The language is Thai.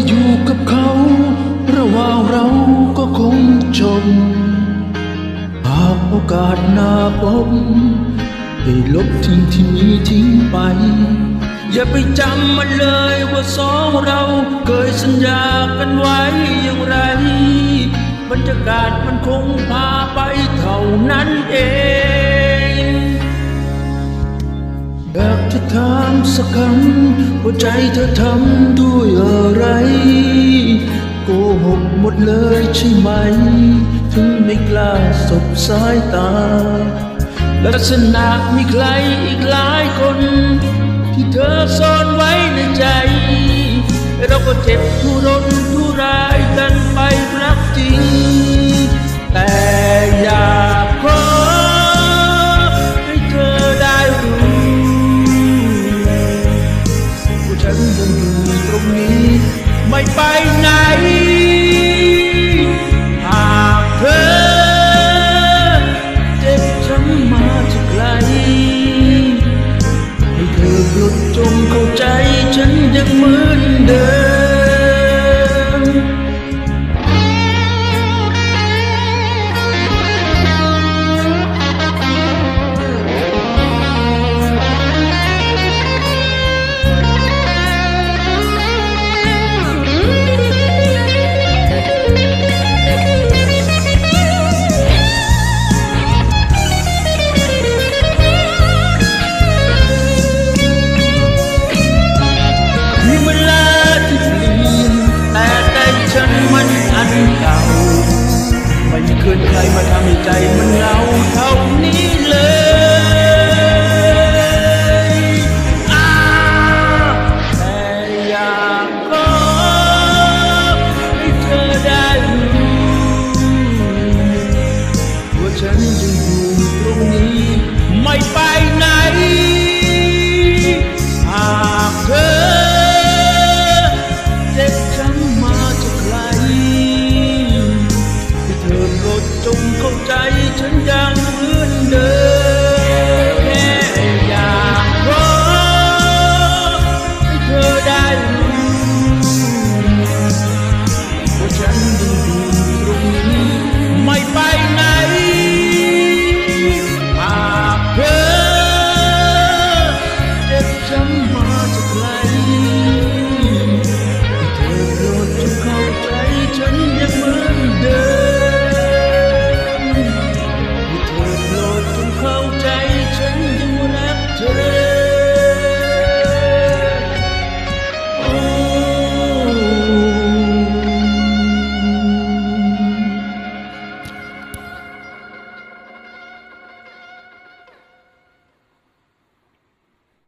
ออยู่กับเขา ระหว่างเราก็คงจนหากโอกาสหน้าพบให้ลบทิ้งที่มีทิ้งไป อย่าไปจำมันเลยว่าสองเราเคยสัญญากันไว้อย่างไรบรรยากาศมันคงพาไปเท่านั้นเอง สักคำว่าใจเธอทำด้วยอะไร โกหกหมดเลยใช่ไหม ถึงไม่กล้าสบสายตา ลักษณะมีใครอีกหลายคน ที่เธอซ่อนไว้ในใจ เราก็เจ็บทุรนทุ มาจากไกล ให้เธอหลุดจงเข้าใจฉันยังเมือ ฉันมันอันเก่า ไม่เคยใครมาทำให้ใจมันเหงาเท่านี้เลยอม่อยากขอให้เธอได้รู้ว่าฉันยัอยู่ตรงนี้ ไม่ไป trùng không trái, chân đang hướng đời. Và có thơ